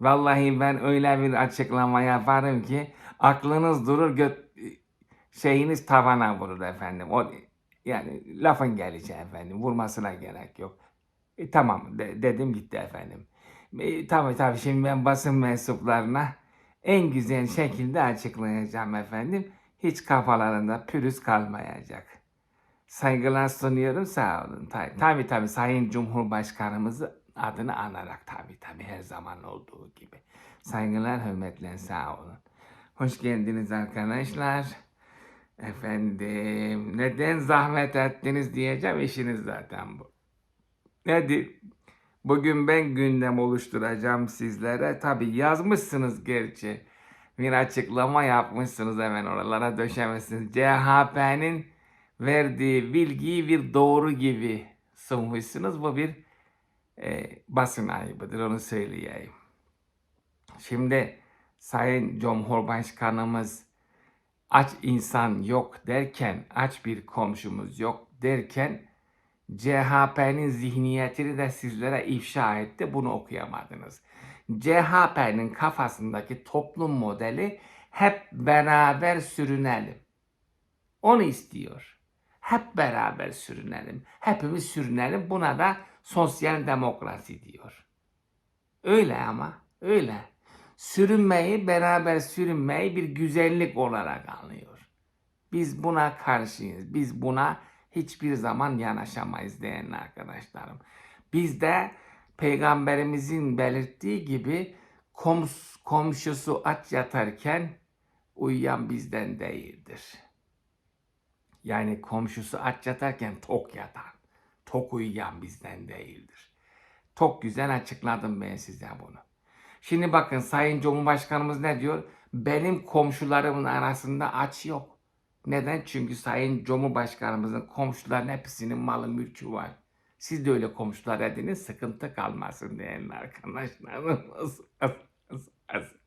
Vallahi ben öyle bir açıklama yaparım ki aklınız durur göt şeyiniz tavana vurur efendim. O yani lafın gelişi efendim. Vurmasına gerek yok. E, tamam de- dedim gitti efendim. E, tabii tabii şimdi ben basın mensuplarına en güzel şekilde açıklayacağım efendim. Hiç kafalarında pürüz kalmayacak. Saygılar sunuyorum sağ olun. Tabii tabii, tabii Sayın Cumhurbaşkanımızı adını anarak tabii tabii her zaman olduğu gibi. Saygılar hürmetler sağ olun. Hoş geldiniz arkadaşlar. Efendim neden zahmet ettiniz diyeceğim işiniz zaten bu. Nedir? Bugün ben gündem oluşturacağım sizlere. Tabi yazmışsınız gerçi. Bir açıklama yapmışsınız hemen oralara döşemişsiniz. CHP'nin verdiği bilgiyi bir doğru gibi sunmuşsunuz. Bu bir e, basın ayıbıdır onu söyleyeyim. Şimdi Sayın Cumhurbaşkanımız aç insan yok derken, aç bir komşumuz yok derken CHP'nin zihniyetini de sizlere ifşa etti. Bunu okuyamadınız. CHP'nin kafasındaki toplum modeli hep beraber sürünelim. Onu istiyor. Hep beraber sürünelim. Hepimiz sürünelim. Buna da sosyal demokrasi diyor. Öyle ama öyle. Sürünmeyi, beraber sürünmeyi bir güzellik olarak anlıyor. Biz buna karşıyız. Biz buna hiçbir zaman yanaşamayız değerli arkadaşlarım. Biz de peygamberimizin belirttiği gibi koms, komşusu aç yatarken uyuyan bizden değildir. Yani komşusu aç yatarken tok yatan, tok uyuyan bizden değildir. Çok güzel açıkladım ben size bunu. Şimdi bakın Sayın Cumhurbaşkanımız ne diyor? Benim komşularımın arasında aç yok. Neden? Çünkü Sayın Cumhurbaşkanımızın komşuların hepsinin malı mülkü var. Siz de öyle komşular edinin sıkıntı kalmasın değerli arkadaşlarım.